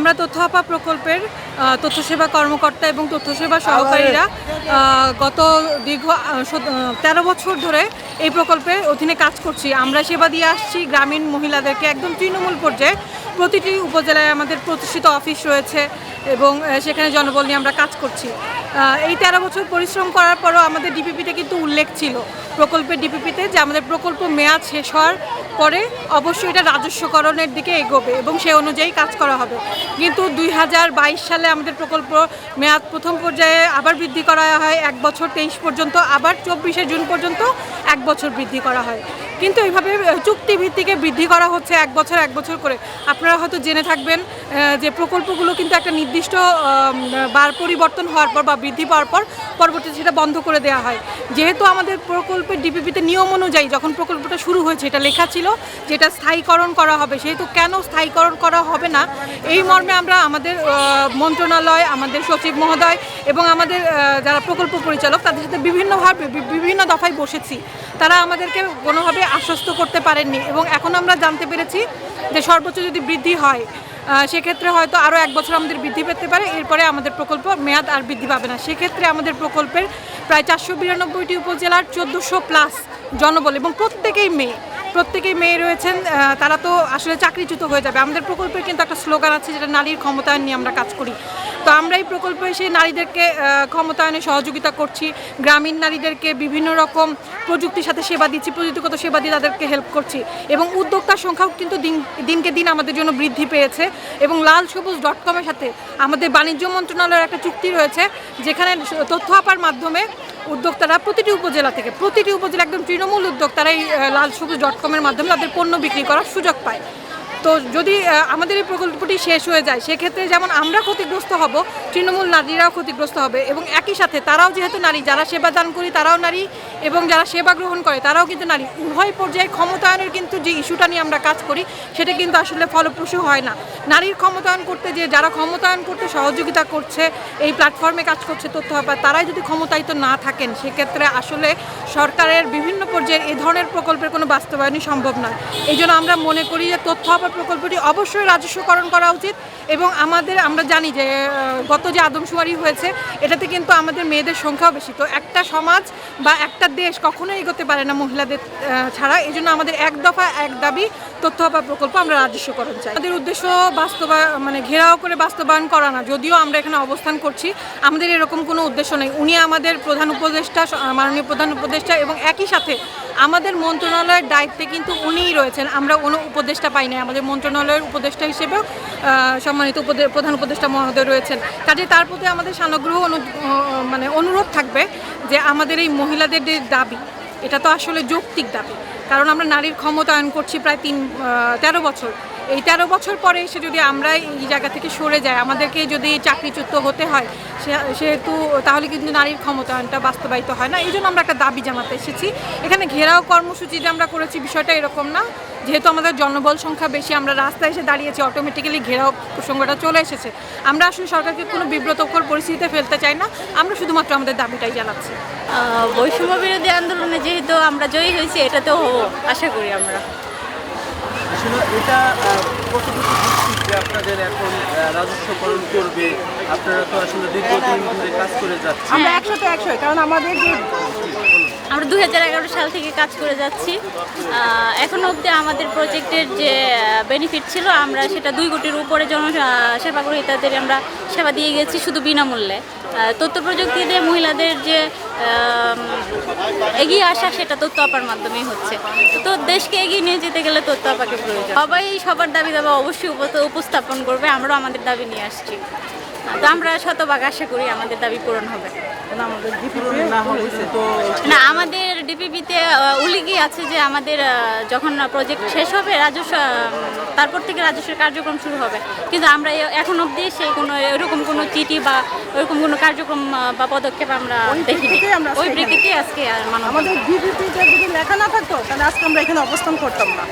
আমরা তথ্য আপা প্রকল্পের তথ্য সেবা কর্মকর্তা এবং তথ্য সেবা সহকারীরা গত দীর্ঘ তেরো বছর ধরে এই প্রকল্পের অধীনে কাজ করছি। আমরা সেবা দিয়ে আসছি গ্রামীণ মহিলাদেরকে একদম তৃণমূল পর্যায়ে। প্রতিটি উপজেলায় আমাদের প্রতিষ্ঠিত অফিস রয়েছে এবং সেখানে জনবল নিয়ে আমরা কাজ করছি। এই তেরো বছর পরিশ্রম করার পরও আমাদের ডিপিপিতে কিন্তু উল্লেখ ছিল। প্রকল্পের ডিপিপিতে যে আমাদের প্রকল্প মেয়াদ শেষ হওয়ার পরে অবশ্যই এটা রাজস্বকরণের দিকে এগোবে এবং সে অনুযায়ী কাজ করা হবে। কিন্তু দুই হাজার বাইশ সালে আমাদের প্রকল্প মেয়াদ প্রথম পর্যায়ে আবার বৃদ্ধি করা হয়, এক বছর তেইশ পর্যন্ত, আবার চব্বিশে জুন পর্যন্ত এক বছর বৃদ্ধি করা হয়। কিন্তু এইভাবে চুক্তিভিত্তিকে বৃদ্ধি করা হচ্ছে এক বছর এক বছর করে। আপনারা হয়তো জেনে থাকবেন যে প্রকল্পগুলো কিন্তু একটা নির্দিষ্ট বার পরিবর্তন হওয়ার পর বা বৃদ্ধি পাওয়ার পর পরবর্তীতে সেটা বন্ধ করে দেওয়া হয়। যেহেতু আমাদের প্রকল্পের ডিপিপিতে নিয়ম অনুযায়ী যখন প্রকল্পটা শুরু হয়েছে, এটা লেখা ছিল যেটা স্থায়ীকরণ করা হবে, সেহেতু কেন স্থায়ীকরণ করা হবে না, এই মর্মে আমরা আমাদের মন্ত্রণালয়, আমাদের সচিব মহোদয় এবং আমাদের যারা প্রকল্প পরিচালক, তাদের সাথে বিভিন্নভাবে বিভিন্ন দফায় বসেছি। তারা আমাদেরকে কোনোভাবে আশ্বস্ত করতে পারেননি এবং এখন আমরা জানতে পেরেছি যে সর্বোচ্চ যদি বৃদ্ধি হয় সেক্ষেত্রে হয়তো আরও এক বছর আমাদের বৃদ্ধি পেতে পারে, এরপরে আমাদের প্রকল্প মেয়াদ আর বৃদ্ধি পাবে না। সেক্ষেত্রে আমাদের প্রকল্পের প্রায় চারশো বিরানব্বইটি উপজেলার চোদ্দোশো প্লাস জনবল এবং প্রত্যেকেই মেয়ে প্রত্যেকেই মেয়ে রয়েছেন তারা তো আসলে চাকরিচ্যুত হয়ে যাবে। আমাদের প্রকল্পের কিন্তু একটা স্লোগান আছে যেটা নারীর ক্ষমতায় নিয়ে আমরা কাজ করি। তো আমরা এই প্রকল্পে সেই নারীদেরকে ক্ষমতায়নে সহযোগিতা করছি। গ্রামীণ নারীদেরকে বিভিন্ন রকম প্রযুক্তির সাথে সেবা দিচ্ছি, প্রযুক্তিগত সেবা দিয়ে তাদেরকে হেল্প করছি। এবং উদ্যোক্তার সংখ্যাও কিন্তু দিন, দিনকে দিন আমাদের জন্য বৃদ্ধি পেয়েছে। এবং লাল সবুজ ডট কমের সাথে আমাদের বাণিজ্য মন্ত্রণালয়ের একটা চুক্তি রয়েছে, যেখানে তথ্য আপার মাধ্যমে উদ্যোক্তারা প্রতিটি উপজেলা থেকে, প্রতিটি উপজেলা একদম তৃণমূল উদ্যোক্তারা এই লাল সবুজ ডট কমের মাধ্যমে তাদের পণ্য বিক্রি করার সুযোগ পায়। তো যদি আমাদের এই প্রকল্পটি শেষ হয়ে যায়, সেক্ষেত্রে যেমন আমরা ক্ষতিগ্রস্ত হব, তৃণমূল নারীরাও ক্ষতিগ্রস্ত হবে এবং একই সাথে তারাও যেহেতু নারী, যারা সেবা দান করি তারাও নারী এবং যারা সেবা গ্রহণ করে তারাও কিন্তু নারী। উভয় পর্যায়ে ক্ষমতায়নের কিন্তু যে ইস্যুটা নিয়ে আমরা কাজ করি, সেটা কিন্তু আসলে ফলপ্রসূ হয় না। নারীর ক্ষমতায়ন করতে যে, যারা ক্ষমতায়ন করতে সহযোগিতা করছে, এই প্ল্যাটফর্মে কাজ করছে তথ্য ব্যাপার তারাই যদি ক্ষমতায়িত না থাকেন, সেক্ষেত্রে আসলে সরকারের বিভিন্ন পর্যায়ের এ ধরনের প্রকল্পের কোনো বাস্তবায়নই সম্ভব নয়। এই আমরা মনে করি যে তথ্য আপার প্রকল্পটি অবশ্যই রাজস্বকরণ করা উচিত এবং আমাদের, আমরা জানি যে গত যে আদমশুমারি হয়েছে, এটাতে কিন্তু আমাদের মেয়েদের সংখ্যাও বেশি। তো একটা সমাজ বা একটা দেশ কখনোই এগোতে পারে না মহিলাদের ছাড়া। এই জন্য আমাদের এক দফা, এক দাবি, তথ্য আপার প্রকল্প আমরা রাজস্বকরণ চাই। আমাদের উদ্দেশ্য বাস্তবায়ন মানে ঘেরাও করে বাস্তবায়ন করা না। যদিও আমরা এখানে অবস্থান করছি, আমাদের এরকম কোনো উদ্দেশ্য নেই। উনি আমাদের প্রধান উপদেষ্টা মাননীয় প্রধান উপদেষ্টা এবং একই সাথে আমাদের মন্ত্রণালয়ের দায়িত্বে কিন্তু উনিই রয়েছেন। আমরা কোনো উপদেষ্টা পাই নাই। আমাদের মন্ত্রণালয়ের উপদেষ্টা হিসেবেও সম্মানিত প্রধান উপদেষ্টা মহোদয় রয়েছেন। কাজে তার প্রতি আমাদের সানগ্রহ অনু মানে অনুরোধ থাকবে যে আমাদের এই মহিলাদের যে দাবি, এটা তো আসলে যৌক্তিক দাবি। কারণ আমরা নারীর ক্ষমতায়ন করছি প্রায় তিন তেরো বছর। এই তেরো বছর পরে এসে যদি আমরা এই জায়গা থেকে সরে যাই আমাদেরকে যদি চাকরিচ্যুত হতে হয় সেহেতু তাহলে কিন্তু নারীর ক্ষমতায়নটা বাস্তবায়িত হয় না। এই জন্য আমরা একটা দাবি জানাতে এসেছি। এখানে ঘেরাও কর্মসূচি যে আমরা করেছি বিষয়টা এরকম না। যেহেতু আমাদের জনবল সংখ্যা বেশি, আমরা রাস্তায় এসে দাঁড়িয়েছি অটোমেটিক্যালি ঘেরাও প্রসঙ্গটা চলে এসেছে। আমরা আসলে সরকারকে কোনো বিব্রতকর পরিস্থিতিতে ফেলতে চাই না। আমরা শুধুমাত্র আমাদের দাবিটাই জানাচ্ছি। বৈষম্য বিরোধী আন্দোলনে যেহেতু আমরা জয়ী হয়েছি, এটাতেও আশা করি আমরা। আসলে এটা কতটুকু যে আপনাদের এখন রাজস্বকরণ করবে আপনারা তো আসলে দীর্ঘদিন ধরে কাজ করে যাচ্ছেন। আমরা একশোতে একশো কারণ আমাদের যে আমরা দু হাজার এগারো সাল থেকে কাজ করে যাচ্ছি। এখনও অবধি আমাদের প্রজেক্টের যে বেনিফিট ছিল আমরা সেটা দুই কোটির উপরে জন গ্রহীতাদের আমরা সেবা দিয়ে গেছি শুধু বিনামূল্যে। তথ্য প্রযুক্তি দিয়ে মহিলাদের যে এগিয়ে আসা, সেটা তথ্য আপার মাধ্যমেই হচ্ছে। তো দেশকে এগিয়ে নিয়ে যেতে গেলে তথ্য আপাকে প্রয়োজন। সবাই সবার দাবি দাবা অবশ্যই উপস্থাপন করবে, আমরাও আমাদের দাবি নিয়ে আসছি। তো আমরা শতভাগ আশা করি আমাদের দাবি পূরণ হবে। না হয়েছে তো না আমাদের ডিপিপিতে উল্লেখই আছে যে আমাদের যখন প্রজেক্ট শেষ হবে রাজস্ব তারপর থেকে রাজস্বের কার্যক্রম শুরু হবে। কিন্তু আমরা এখন অবধি সেই কোনো এরকম কোনো চিঠি বা ওরকম কোনো কার্যক্রম বা পদক্ষেপ আমরা দেখিনি। ওই প্রেক্ষিতে আজকে আমাদের ডিপিপিতে যদি লেখা না থাকতো তাহলে আজকে আমরা এখানে অবস্থান করতাম না।